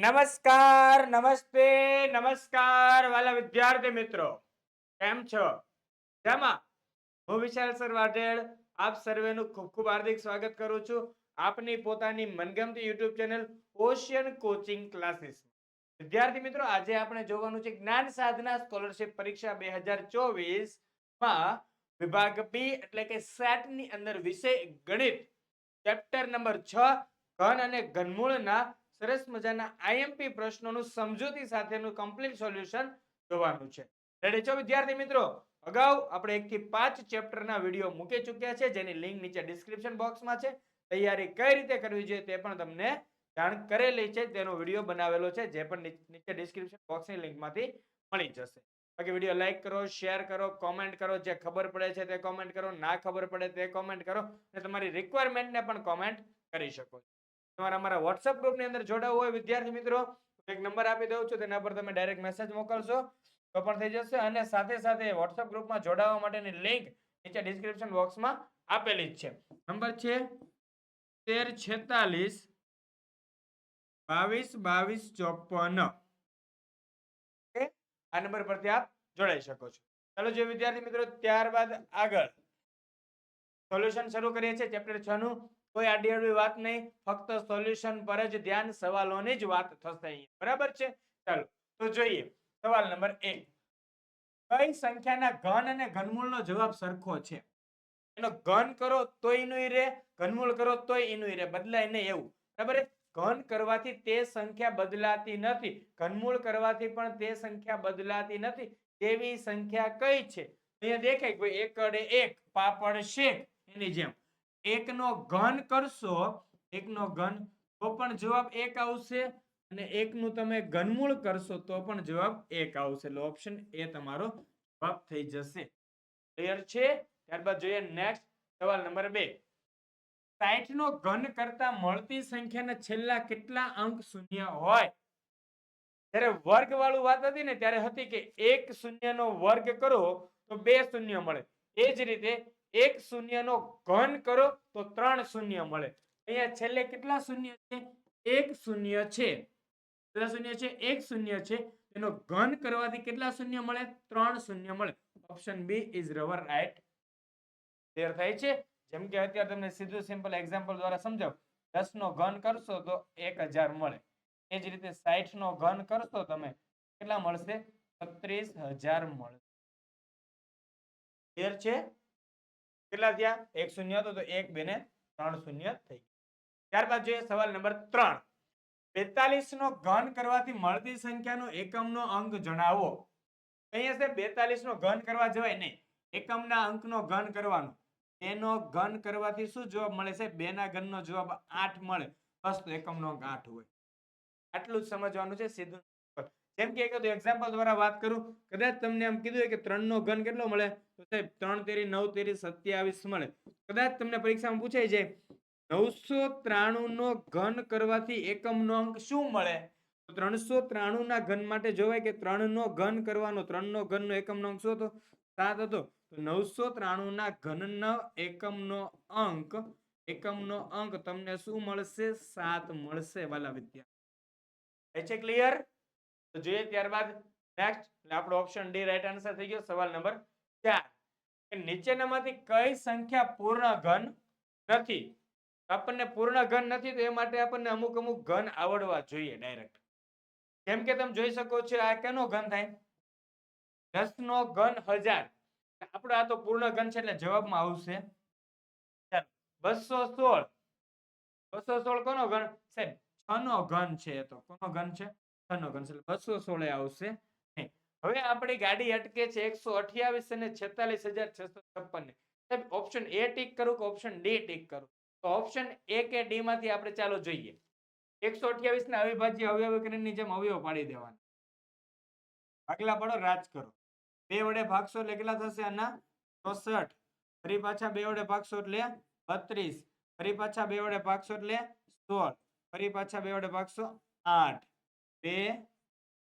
નમસ્કાર, નમસ્તે, નમસ્કાર, વાલા વિદ્યાર્થી મિત્રો. કેમ છો? જામાં હું વિશાલ સર વાઢેડ આપ સર્વેનું ખૂબ ખૂબ હાર્દિક સ્વાગત કરું છું આપની પોતાની મનગમતી YouTube channel Ocean coaching classes. વિદ્યાર્થી મિત્રો, આજે આપણે જોવાનું છે જ્ઞાન સાધના સ્કોલરશિપ પરીક્ષા બે હજાર ચોવીસમાં વિભાગ બી એટલે કે સેટની અંદર વિષય ગણિત. ચેપ્ટર નંબર છ, ઘન અને ઘનમૂળના સરસ મજાના આઈએમપી પ્રશ્નોનું સમજૂતી સાથેનું કમ્પ્લીટ સોલ્યુશન જોવાનું છે. રેડી છો વિદ્યાર્થી મિત્રો? અગાઉ આપણે એક થી પાંચ ચેપ્ટરના વીડિયો મૂકી ચૂક્યા છે, જેની લિંક નીચે ડિસ્ક્રિપ્શન બોક્સમાં છે. તૈયારી કઈ રીતે કરવી જોઈએ તે પણ તમને જાણ કરેલી છે, તેનો વીડિયો બનાવેલો છે, જે પણ નીચે ડિસ્ક્રિપ્શન બોક્સની લિંકમાંથી મળી જશે. બાકી વીડિયો લાઈક કરો શેર કરો કોમેન્ટ કરો, જે ખબર પડે છે તે કોમેન્ટ કરો, ના ખબર પડે તે કોમેન્ટ કરો, અને તમારી રિક્વાયરમેન્ટને પણ કોમેન્ટ કરી શકો તમારા અમારા વોટ્સઅપ ગ્રુપની અંદર જોડાવું હોય વિદ્યાર્થી મિત્રો એક નંબર આપી દઉં છું, તેના પર તમે ડાયરેક્ટ મેસેજ મોકલશો, તો પણ થઈ જશે. અને સાથે સાથે વોટ્સઅપ ગ્રુપમાં જોડાવા માટેની લિંક નીચે ડિસ્ક્રિપ્શન બોક્સમાં આપેલી જ છે. નંબર છે તેર છેતાલીસ બાવીસ બાવીસ ચોપન. આ નંબર પરથી આપ જોડાઈ શકો છો. ચાલો જે વિદ્યાર્થી મિત્રો, ત્યારબાદ આગળ. સોલ્યુશન શરૂ કરીએ છીએ ચેપ્ટર છ નું. કોઈ આડી વાત નહીં, ફક્ત સોલ્યુશન પર જ ધ્યાન, સવાલોની જ વાત થશે બરાબર છે? ચાલો, તો જોઈએ. સવાલ નંબર એક. કઈ સંખ્યાના ઘન અને ઘનમૂળનો જવાબ સરખો છે? એનો ઘન કરો તો એનું રે ઘનમૂળ કરો તો એનું રે બદલાય નહીં એવું. બરાબર ઘન કરવાથી તે સંખ્યા બદલાતી નથી, ઘનમૂળ કરવાથી પણ તે સંખ્યા બદલાતી નથી. તેવી સંખ્યા કઈ છે? અહીંયા દેખાય કોઈ એકડે એક, પાપડ શેક, એની જેમ. એકનો ઘન કરશો, એકનો ઘન, તો પણ જવાબ એક આવશે અને એકનું તમે ઘનમૂળ કરશો, તો પણ જવાબ એક આવશે. એટલે ઓપ્શન એ તમારો જવાબ થઈ જશે. ક્લિયર છે? ત્યારબાદ જોઈએ નેક્સ્ટ સવાલ નંબર બે. સાઠ નો ઘન કરતા મળતી સંખ્યાના છેલ્લા કેટલા અંક શૂન્ય હોય? જ્યારે વર્ગ વાળું વાત હતી ને, ત્યારે હતી કે એક શૂન્યનો વર્ગ કરો, તો બે શૂન્ય મળે. એ જ રીતે એક શૂન્યનો ઘન કરો તો ત્રણ શૂન્ય મળે. અહીંયા છેલ્લે કેટલા શૂન્ય છે? એક શૂન્ય છે. કેટલા શૂન્ય છે? એક શૂન્ય છે. એનો ઘન કરવાથી કેટલા શૂન્ય મળે? ત્રણ શૂન્ય મળે. Option B is your right. Clear થાય છે? જેમ કે અત્યારે તમને સીધું સિમ્પલ એક્ઝામ્પલ દ્વારા સમજાવ. દસ નો ઘન કરશો તો એક હજાર મળે. એ જ રીતે સાઠ નો ઘન કરશો તમે, કેટલા મળશે? છત્રીસ હજાર મળે ક્લિયર છે? કેટલા થયા? એક શૂન્ય હતો તો એક બે ને ત્રણ શૂન્ય થઈ ત્યારબાદ જોઈએ સવાલ નંબર ત્રણ. બેતાલીસ નો ઘન કરવાથી મળતી સંખ્યાનો એકમનો અંક જણાવો. અહીંયા છે બેતાલીસ નો ઘન કરવા જવાય નહીં. એકમના અંકનો ઘન કરવાનો. એનો ઘન કરવાથી શું જવાબ મળે છે? બે ના ઘનનો જવાબ આઠ મળે. બસ તો એકમનો અંક આઠ હોય. આટલું જ સમજવાનું છે સીધું. જેમ કે એક એક્ઝામ્પલ દ્વારા વાત કરું. કદાચ તમને એમ કીધું કે ત્રણ નો ઘન કેટલો મળે? તો સાહેબ, ત્રણ તેરી, નવ તેરી, સત્યાવીસ મળે. કદાચ તમને પરીક્ષામાં પૂછાય છે નવસો ત્રાણું નો ઘન કરવાથી એકમનો અંક શું મળે? તો ત્રણસો ત્રાણું ના ઘન માટે જોવાય કે ત્રણ નો ઘન કરવાનો ત્રણ નો ઘન નો એકમનો અંક શું હતો? સાત હતો. તો નવસો ત્રાણું ના ઘન એકમ એકમનો અંક એકમનો અંક તમને શું મળશે? સાત મળશે, વાલા વિદ્યાર્થી. છે ક્લિયર? તો જોઈએ ત્યારબાદ, નેક્સ્ટ આપણો ઓપ્શન ડી રાઈટ આન્સર થઈ ગયો, સવાલ નંબર નીચેનામાંથી કઈ સંખ્યા પૂર્ણ ઘન નથી? આપણને પૂર્ણ ઘન નથી તો એ માટે આપણને અમુક અમુક ઘન આવડવા જોઈએ ડાયરેક્ટ જેમ કે તમે જોઈ શકો છો આ કેનો ઘન થાય? દસ નો ઘન હજાર. આપણો આ તો પૂર્ણ ઘન છે એટલે જવાબમાં આવશે. બસો સોળ. બસો સોળ કોનો ઘન? સાહેબ છ નો ઘન છે એ તો. કોનો ઘન છે? છ નો ઘન છે. બસો સોળે આવશે. હવે આપણી ગાડી અટકે છે એકસો અઠ્યાવીસ અને છેતાલીસ હજાર છસો છપ્પન ઓપ્શન એ ટીક કરું કે ઓપ્શન ડી ટીક કરું? તો ઓપ્શન એ કે ડી માંથી આપણે ચાલો જોઈએ. એકસો અઠ્યાવીસ ના અવિભાજ્ય અવયવીકરણની જેમ અવયવ પાડી દેવાના. આગલા પડો, રાજ કરો. બે વડે ભાગશો એટલે કેટલા થશે આના? ચોસઠ. ફરી પાછા બે વડે ભાગશો એટલે બત્રીસ. ફરી પાછા બે વડે ભાગશો એટલે સોળ. ફરી પાછા બે વડે ભાગશો આઠ. બે,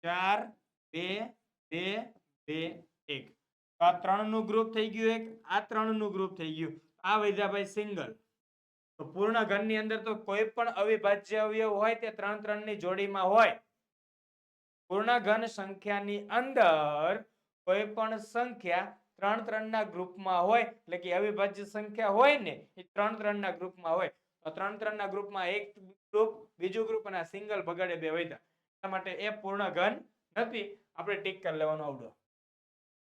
ચાર, બે બે બે, એક. તો આ ત્રણનું ગ્રુપ થઈ ગયું એક, આ ત્રણનું ગ્રુપ થઈ ગયું. આ વૈધા સિંગલ તો પૂર્ણ ઘનની અંદર તો કોઈ પણ અવિભાજ્ય અવયવ હોય તે ત્રણ ત્રણની જોડીમાં હોય. પૂર્ણ ઘન સંખ્યાની અંદર કોઈ પણ સંખ્યા ત્રણ ત્રણ ના ગ્રુપમાં હોય, એટલે કે અવિભાજ્ય સંખ્યા હોય ને, એ ત્રણ ત્રણ ના ગ્રુપમાં હોય. તો ત્રણ ત્રણ ના ગ્રુપમાં એક ગ્રુપ બીજું ગ્રુપ અને સિંગલ બગાડે બે વૈધા. એટલા માટે એ પૂર્ણ ઘન નથી આપણે ટીક કરી લેવાનો આવડો.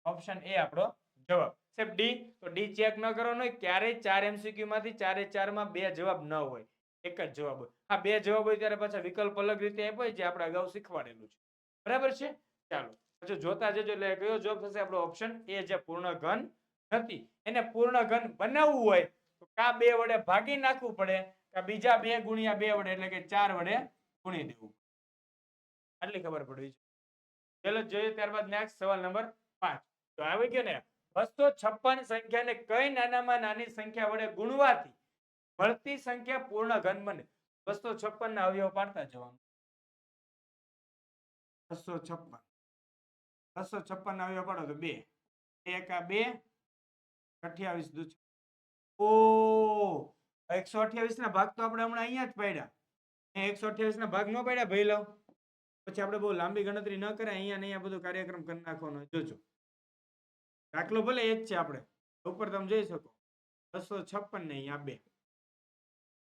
ઓપ્શન એ આપણો જવાબ. સાહેબ ડી તો ડી ચેક ન કરવાનો ક્યારેય ચાર એમસીક્યુ માંથી ચારે માં બે જવાબ ન હોય. એક જ જવાબ હોય. હા, બે જવાબ હોય ત્યારે પાછા વિકલ્પ અલગ રીતે આપ્યો હોય જે આપણે અગાઉ શીખવાડેલું છે. બરાબર છે? ચાલો પછી જોતા જજો એટલે કયો જવાબ થશે? આપણો ઓપ્શન એ જે પૂર્ણ ઘન નથી. એને પૂર્ણ ઘન બનાવવું હોય, તો કા બે વડે ભાગી નાખવું પડે, કા બીજા બે ગુણ્યા બે વડે, એટલે કે ચાર વડે ગુણી દેવું આટલી ખબર પડવી ચલો જોઈએ ત્યારબાદ નેક્સ્ટ સવાલ નંબર પાંચ. તો આવી ગયો ને બસો છપ્પન સંખ્યાને કઈ નાનામાં નાની સંખ્યા વડે ગુણવાથી મળતી સંખ્યા પૂર્ણ ઘન બને? બસો છપ્પન ના અવયવ પાડતા જવાનું. બસો છપ્પન. બસો છપ્પન ના અવયવ પાડો તો બે. એક આ બે, અઠ્યાવીસ દુ ઓ, એકસો અઠ્યાવીસ ના ભાગ તો આપણે હમણાં અહીંયા જ પાડ્યા. એકસો અઠ્યાવીસ ના ભાગ ન પાડ્યા, ભાઈ લો. પછી આપણે બહુ લાંબી ગણતરી ન કરે અહીંયા ને અહીંયા બધું કાર્યક્રમ કરી નાખવાનો જોજો. દાખલો ભલે એ જ છે આપણે. ઉપર તમે જોઈ શકો. બસો છપ્પન ને અહીંયા બે.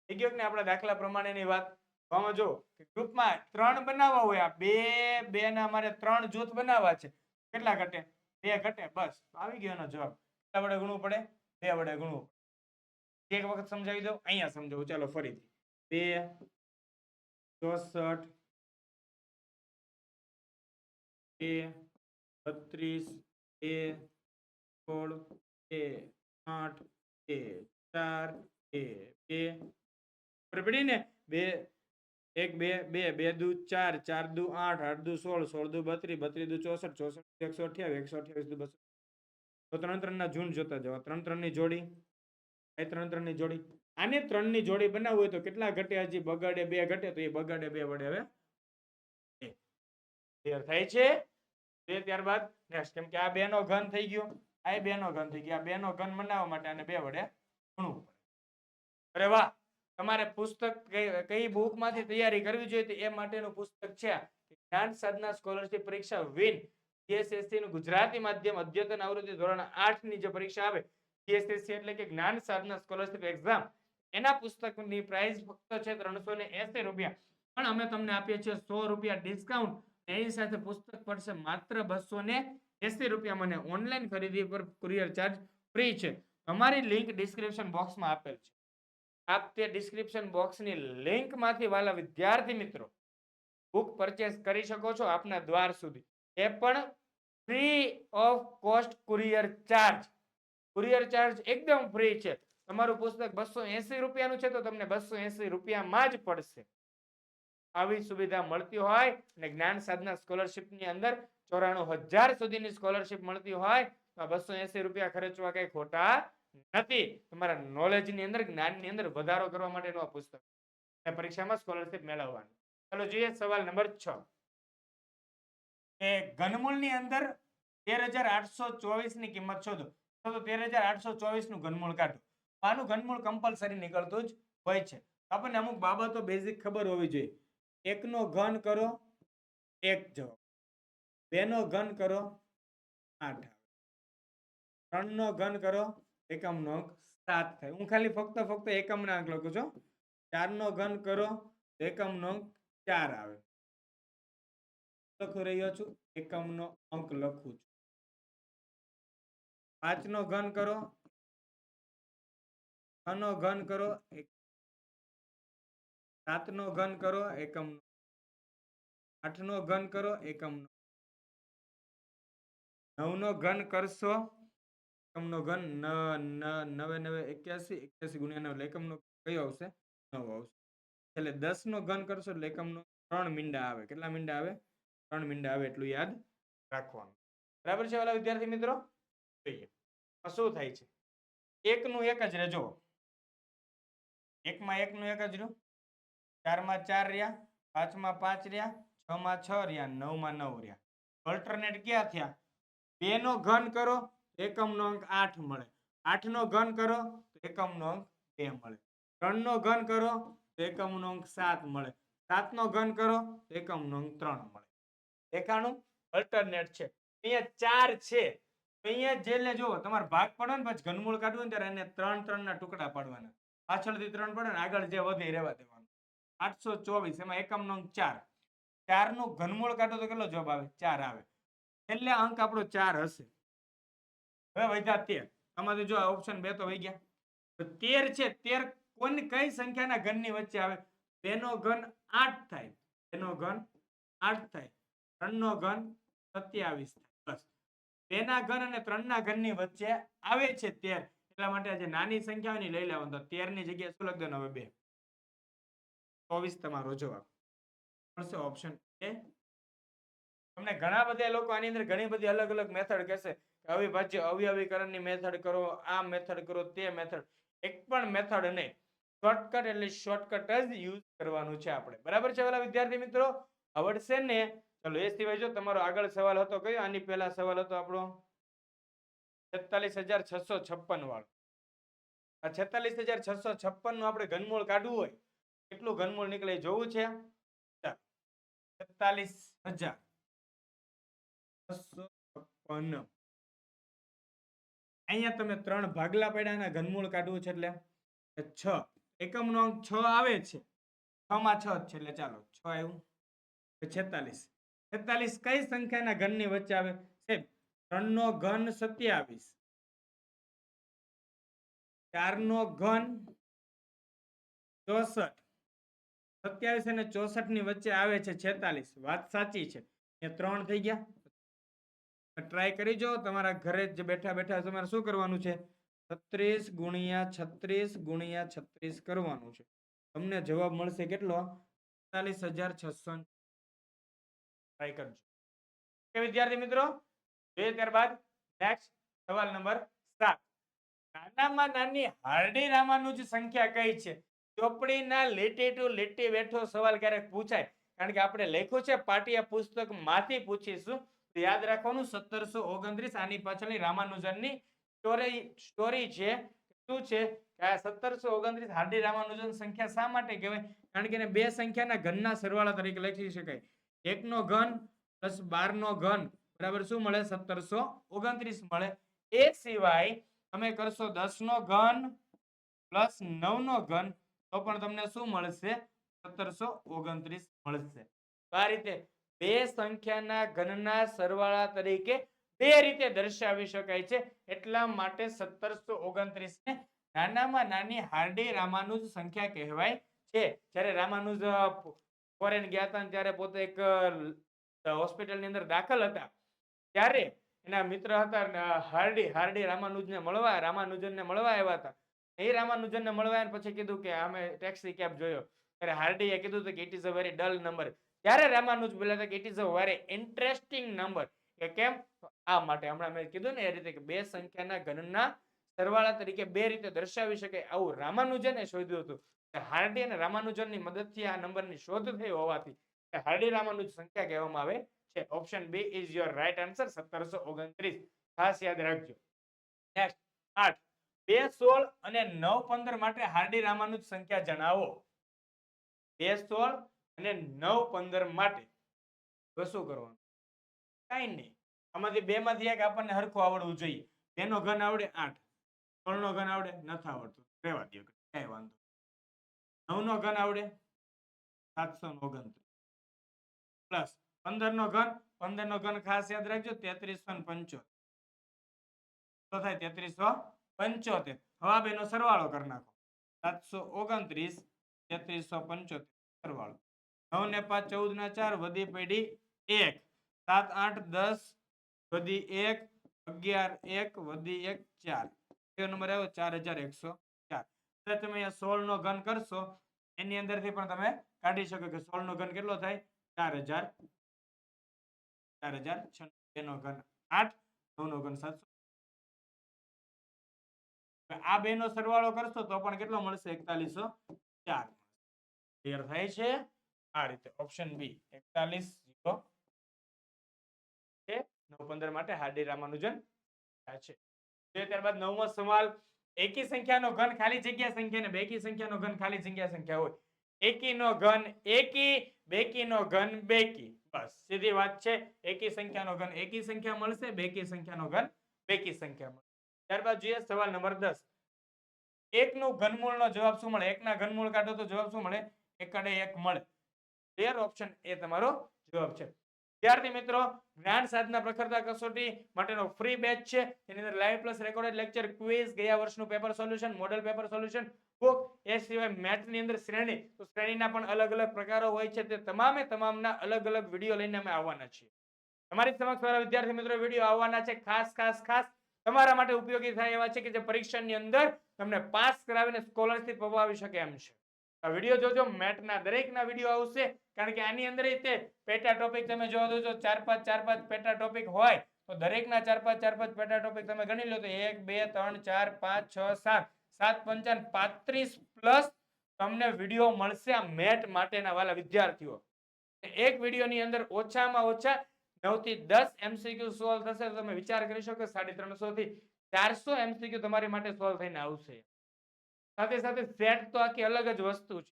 થઈ ગયો ને આપણા દાખલા પ્રમાણેની વાત? જો ગ્રુપમાં ત્રણ બનાવવા હોય આ બે બે ના અમારે ત્રણ જૂથ બનાવવા છે. કેટલા ઘટે? બે ઘટે, બસ. આવી ગયો એનો જવાબ. કેટલા વડે ગુણવું પડે? બે વડે ગુણવું એક વખત સમજાવી દઉં, અહીંયા સમજાવું. ચાલો ફરીથી. બે, ચોસઠ બે બત્રીસ બે સોળ બે આઠ બે ચાર બે બે. ખબર પડી ને? બે, એક, બે બે બે, દુ, ચાર ચાર, દુ, આઠ આઠ, દુ, સોળ સોળ, દુ, બત્રીસ બત્રીસ, દુ, ચોસઠ ચોસઠ, એકસો અઠ્યાવીસ એકસો અઠ્યાવીસ દુ બસો તો ત્રણ ત્રણ ના જૂન જોતા જવા ત્રણ ત્રણની જોડી. એ ત્રણ ત્રણની જોડી. આને ત્રણની જોડી બનાવવું હોય તો કેટલા ઘટે? હજી બગાડે બે ઘટે તો એ બગાડે બે વડે હવે. ક્લિયર થાય છે. તે ત્યારબાદ નેક્સ્ટ કેમ કે આ બે નો ઘન થઈ ગયો. આ બે નો ઘન થઈ ગયો. આ બે નો ઘન બનાવવા માટે આને બે વડે ગુણવું પડે. અરે વાહ! તમારે પુસ્તક કઈ- બુકમાંથી તૈયારી કરવી જોઈએ એ માટેનું પુસ્તક છે જ્ઞાન સાધના સ્કોલરશિપ પરીક્ષા વિન જીએસએસસી નું ગુજરાતી માધ્યમ અદ્યતન આવૃત્તિ ધોરણ આઠની જે પરીક્ષા આવે જીએસએસસી એટલે કે જ્ઞાન સાધના સ્કોલરશિપ એક્ઝામ એના પુસ્તકની પ્રાઇસ ફક્ત છે ત્રણસો ને એસી રૂપિયા. પણ અમે તમને આપીએ છીએ સો રૂપિયા ડિસ્કાઉન્ટ એની સાથે પુસ્તક પડશે માત્ર બસો ને એસી રૂપિયા. મને ઓનલાઈન ખરીદી પર કુરિયર ચાર્જ ફ્રી છે. અમારી લિંક ડિસ્ક્રિપ્શન બોક્સમાં આપેલ છે. આપ તે ડિસ્ક્રિપ્શન બોક્સની લિંકમાંથી વાલા વિદ્યાર્થી મિત્રો બુક પરચેસ કરી શકો છો આપના દ્વાર સુધી. એ પણ free of cost courier charge courier charge એકદમ ફ્રી છે. તમારું પુસ્તક બસો એસી રૂપિયાનું છે તો તમને બસો એસી રૂપિયામાં જ પડશે. આવી સુવિધા મળતી હોય અને જ્ઞાન સાધના સ્કોલરશિપની અંદર ચોરાણું હજાર સુધીની સ્કોલરશિપ મળતી હોય, તો બસો એસી રૂપિયા ખર્ચવા કઈ ખોટા નથી. તમારા નોલેજની અંદર જ્ઞાનની અંદર વધારો કરવા માટેનું આ પુસ્તક. અને પરીક્ષામાં સ્કોલરશિપ મેળવવાની. ચાલો જોઈએ સવાલ નંબર છ. એ ઘનમૂળની અંદર તેર હજાર આઠસો ચોવીસની કિંમત શોધો. તો તેર હજાર આઠસો ચોવીસનું ઘનમૂળ કાઢો. આનું ઘનમૂળ કમ્પલસરી નીકળતું જ હોય છે. આપણને અમુક બાબતો બેઝિક ખબર હોવી જોઈએ. એકનો ઘન કરો, એક જવાબ. બેનો ઘન કરો, આઠ આવે. ત્રણનો ઘન કરો, એકમનો અંક સાત થાય. હું ખાલી ફક્ત ફક્ત એકમના અંક લખું છું. ચારનો ઘન કરો, એકમનો અંક ચાર આવે. લખું રહ્યો છું, એકમનો અંક લખું છું. પાંચનો ઘન કરો, છનો ઘન કરો, એક સાતનો ઘન કરો, એકમનો. આઠનો ઘન કરો, એકમનો. નવનો ઘન કરશો, એકમનો ઘન નવે નવે, એક્યાસી એક્યાસી ગુણ્યા નવ એકમનો કયો આવશે? નવ આવશે. એટલે દસ નો ઘન કરશો, એટલે એકમનો ત્રણ મીંડા આવે. કેટલા મીંડા આવે? ત્રણ મીંડા આવે એટલું યાદ રાખવાનું. બરાબર છે વાલા વિદ્યાર્થી મિત્રો? જોઈએ. શું થાય છે? એકનું એક જ રહેજો એકમાં એકનું એક જ રહ્યું ચારમાં ચાર રહ્યા, પાંચમાં પાંચ રહ્યા, છમાં છ રહ્યા, નવમાં નવ રહ્યા. ઓલ્ટરનેટ ક્યાં થયા? બે નો ઘન કરો એકમ એકમનો અંક આઠ મળે. આઠ નો ઘન કરો, તો એકમનો અંક બે મળે. ત્રણ નો ઘન કરો, તો એકમનો અંક સાત મળે. સાત નો ઘન કરો, તો એકમનો અંક ત્રણ મળે. દેખાણું અલ્ટરનેટ છે. અહીંયા ચાર છે. અહીંયા જેને જુઓ, તમારે ભાગ પડે ને પછી ઘનમૂળ કાઢવું ને ત્યારે એને ત્રણ ત્રણ ના ટુકડા પાડવાના. પાછળથી ત્રણ પડે ને આગળ જે વધે રહેવા દેવાનું. આઠસો ચોવીસ, એમાં એકમનો અંક ચાર. ચારનું ઘનમૂળ કાઢો તો કેટલો જવાબ આવે? ચાર આવે. એટલે અંક આપણો ચાર હશે. હવે વધ્યા તેર. આમાંથી જો ઓપ્શન બે તો વહી ગયા. તો તેર છે, તેર કોની કઈ સંખ્યાના ઘનની વચ્ચે આવે? બેનો ઘન આઠ થાય. બેનો ઘન આઠ થાય. ત્રણનો ઘન સત્યાવીસ થાય. બસ. બેના ઘન અને ત્રણના ઘનની વચ્ચે આવે છે તેર. એટલા માટે આજે નાની સંખ્યા હોય લઈ લેવાનું. તો તેરની જગ્યાએ શું લખી હવે બે. ચોવીસ તમારો જવાબ. પડશે ઓપ્શન એ તમને ઘણા બધા લોકો આની અંદર ઘણી બધી અલગ અલગ મેથડ કહેશે અવિભાજ્ય અવયવીકરણની મેથડ કરો, આ મેથડ કરો, તે મેથડ એક પણ મેથડ નહીં શોર્ટકટ એટલે શોર્ટકટ જ યુઝ કરવાનું છે આપણે. બરાબર છે પેલા વિદ્યાર્થી મિત્રો? આવડશે ને? ચલો, એ સિવાય જો તમારો આગળ સવાલ હતો કયો? આની પહેલા સવાલ હતો આપણો? છેતાલીસ હજાર છસો છપ્પન વાળો. આ છેતાલીસ હજાર છસો છપ્પનનું આપણે ઘનમૂળ કાઢવું હોય કેટલું ઘનમૂળ નીકળે જોવું છે? છેતાલીસ હજાર. અહીંયા તમે ત્રણ ભાગલા પડ્યાના ઘનમૂળ કાઢવું છે એટલે? છ. એકમનો અંક છ આવે છે. છ માં છ છે એટલે ચાલો, છ આવ્યું છેતાલીસ. છેતાલીસ કઈ સંખ્યાના ઘનની વચ્ચે આવે? સાહેબ ત્રણ નો ઘન સત્યાવીસ. ચાર નો ઘન ચોસઠ. સત્યાવીસ અને ચોસઠની વચ્ચે આવે છેતાલીસ. વાત સાચી છે. ત્રણ થઈ ગયા. ટ્રાય કરી તમારા ઘરે જ બેઠા બેઠા તમારે શું કરવાનું છે? છત્રીસ ગુણ્યા છત્રીસ ગુણ્યા છત્રીસ કરવાનું છે. તમને જવાબ મળશે કેટલો? એકતાલીસ હજાર છસો ટ્રાય કરજો. વિદ્યાર્થી મિત્રો? જોઈએ ત્યારબાદ નેક્સ્ટ સવાલ નંબર સાત. નાનામાં નાની હાર્ડી રામાનુજ સંખ્યા કઈ છે? ચોપડીના લેટી ટુ લેટી બેઠો સવાલ ક્યારેક પૂછાય. કારણ કે આપણે લખ્યું છે પાટિયા પુસ્તકમાંથી પૂછીશું. તો યાદ રાખવાનું, સત્તરસો ઓગણત્રીસ, આની પાછળની રામાનુજનની સ્ટોરી સ્ટોરી છે. શું છે? સત્તરસો ઓગણત્રીસ હાર્ડી રામાનુજન સંખ્યા શા માટે કહેવાય? કારણ કે બે સંખ્યાના ઘનના સરવાળા તરીકે લખી શકાય. એકનો ઘન પ્લસ બારનો ઘન, બરાબર શું મળે? સત્તરસો ઓગણત્રીસ મળે. એ સિવાય તમે કરશો દસ નો ઘન પ્લસ નવ નો ઘન તો પણ તમને શું મળશે? સત્તરસો ઓગણત્રીસ મળશે. તો આ રીતે બે સંખ્યાના ઘનના સરવાળા તરીકે બે રીતે દર્શાવી શકાય છે. એટલા માટે સત્તરસો ઓગણત્રીસ ને નાનામાં નાની હાર્ડી રામાનુજ સંખ્યા કહેવાય છે. જ્યારે રામાનુજ ફોરેન ગયા હતા ત્યારે પોતે એક હોસ્પિટલની અંદર દાખલ હતા. ત્યારે એના મિત્ર હતા હાર્ડી હાર્ડી હાર્ડી રામાનુજને મળવા રામાનુજનને મળવા આવ્યા હતા. એ રામાનુજનને મળવા પછી કીધું કે અમે ટેક્સી કેબ જોયો. ત્યારે હાર્ડીએ કીધું કે it is a very dull number ત્યારે રામાનુજ બોલ્યા કે it is a very interesting number કે કેમ? આ માટે હમણાં મેં કીધું ને એ રીતે કે બે સંખ્યાના ઘનના સરવાળા તરીકે બે રીતે દર્શાવી શકાય આવું રામાનુજને શોધ્યું હતું. હાર્ડી અને રામાનુજનની મદદથી આ નંબરની શોધ થઈ હોવાથી હાર્ડી રામાનુજ સંખ્યા કહેવામાં આવે છે. Option B is your right answer સત્તરસો ઓગણત્રીસ. ખાસ યાદ રાખજો. નેક્સ્ટ આઠ. બે સોળ અને નવ પંદર માટે હાર્ડી રામાનુજ સંખ્યા જણાવો. બે સોળ અને નવ પંદર માટે તો શું કરવાનું? કઈ નહીં. આમાંથી બે માંથી એક આપણને હરખું આવડવું જોઈએ. બેનો ઘન આવડે આઠ. ત્રણ નો ઘન આવડે નથી આવડતું. રહેવા દો કઈ વાંધો નવ નો ઘન આવડે સાતસો ઓગણત્રીસ પ્લસ પંદર નો ઘન પંદર નો ઘન ખાસ યાદ રાખજો તેત્રીસો પંચોતેર. તો થાય તેત્રીસો પંચોતેર. હવે બેનો સરવાળો કરી નાખો. સાતસો ઓગણત્રીસ, તેત્રીસો પંચોતેર. સરવાળો. નવ ને પાંચ ચૌદ ના ચાર, વધી પેઢી એક. સાત, આઠ, દસ, વધી એક. અગિયાર, એક, વધી એક, ચાર. કયો નંબર આવ્યો? ચાર હજાર એકસો ચાર. તમે અહીંયા સોળ નો ઘન કરશો. એની અંદરથી પણ તમે કાઢી શકો કે સોળ નો ઘન કેટલો થાય? ચાર હજાર. ચાર હજાર છ નો ઘન આઠ નવ નો ઘન સાતસો આ બે નો સરવાળો કરશો તો પણ કેટલો મળશે? એકતાલીસો ચાર. ક્લિયર થાય છે? આ રીતે. ઓપ્શન બી એકતાલીસ જીરો નવ પંદર માટે હાર્ડી રામાનુજન છે. ત્યારબાદ નવમો સવાલ, એકી સંખ્યાનો ઘન ખાલી જગ્યા સંખ્યા ને બેકી સંખ્યાનો ઘન ખાલી જગ્યા સંખ્યા હોય. એકીનો ઘન એકી, બેકીનો ઘન બેકી. બસ, સીધી વાત છે. એકી સંખ્યાનો ઘન એકી સંખ્યા મળશે, બેકી સંખ્યાનો ઘન બેકી સંખ્યા ત્યારબાદ જોઈએ સવાલ નંબર દસ. એકનું ઘનમૂળનો જવાબ શું મળે? એકના ઘનમૂળ કાઢો તો જવાબ શું મળે? એકડે એક મળે. ક્લિયર ઓપ્શન એ તમારો જવાબ છે. વિદ્યાર્થી મિત્રો, જ્ઞાન સાધના પ્રખરતા કસોટી માટેનો ફ્રી બેચ છે. એની અંદર live plus recorded lecture quiz ગયા વર્ષનું paper solution model paper solution book એ સિવાય મેથની ની અંદર શ્રેણી. તો શ્રેણીના પણ અલગ અલગ પ્રકારો હોય છે. તે તમામે તમામના અલગ અલગ વીડિયો લઈને અમે આવવાના છીએ. તમારી સમક્ષ મારા વિદ્યાર્થી મિત્રો વીડિયો આવવાના છે. ખાસ ખાસ ખાસ તમારા માટે ઉપયોગી થાય એવા છે કે જે પરીક્ષાની અંદર તમને પાસ કરાવીને સ્કોલરશીપ અપાવી શકે એમ છે. આ વીડિયો જોજો, મેટના દરેકના વીડિયો આવશે, કારણ કે આની અંદર તે પેટા ટોપિક તમે જોવા દો ચાર પાંચ ચાર પાંચ પેટા ટોપિક હોય, તો દરેકના ચાર પાંચ ચાર પાંચ પેટા ટોપિક તમે ગણી લો તો એક, બે, ત્રણ, ચાર, પાંચ, છ, સાત સાત પંચાન પાંત્રીસ પ્લસ તમને વીડિયો મળશે આ મેટ માટેના વાલા વિદ્યાર્થીઓ. એક વિડીયોની અંદર ઓછામાં ઓછા નવથી દસ એમસીક્યુ સોલ્વ થશે તો તમે વિચાર કરી શકો સાડી ત્રણસો થી ચારસો એમસીક્યુ તમારી માટે સોલ્વ થઈને આવશે. સાથે સાથે સેટ તો આખી અલગ જ વસ્તુ છે.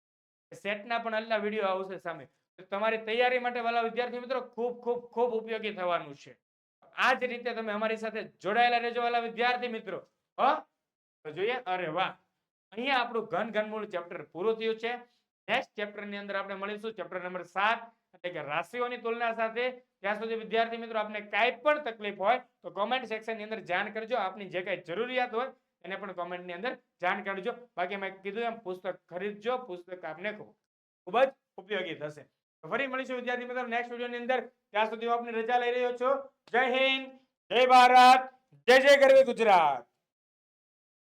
સેટના પણ અલગ વીડિયો આવશે સામે. તમારી તૈયારી માટે વાલા વિદ્યાર્થી મિત્રો ખૂબ ખૂબ ખૂબ ઉપયોગી થવાનું છે. આ જ રીતે તમે અમારી સાથે જોડાયેલા રહેજો વાલા વિદ્યાર્થી મિત્રો. હ? જોઈએ, અરે વાહ. અહીંયા આપણું ઘન ઘનમૂળ ચેપ્ટર પૂરું થયું છે. નેક્સ્ટ ચેપ્ટરની અંદર આપણે મળીશું. ચેપ્ટર નંબર સાત, એટલે કે રાશિઓની તુલના સાથે. ત્યાં સુધી વિદ્યાર્થી મિત્રો આપને કાંઈ પણ તકલીફ હોય, તો કોમેન્ટ સેક્શનની અંદર જાણ કરજો. આપની જે કાંઈ જરૂરિયાત હોય, એને પણ comment ની અંદર જાણ કરજો. બાકી મેં કીધું એમ, પુસ્તક ખરીદજો, પુસ્તક આપને ખૂબ જ ઉપયોગી થશે. ફરી મળીશું વિદ્યાર્થી મિત્રો નેક્સ્ટ વીડિયો ની અંદર. ત્યાં સુધી હું આપની રજા લઈ રહ્યો છું. જય હિન્દ, જય ભારત, જય જય ગરવી ગુજરાત.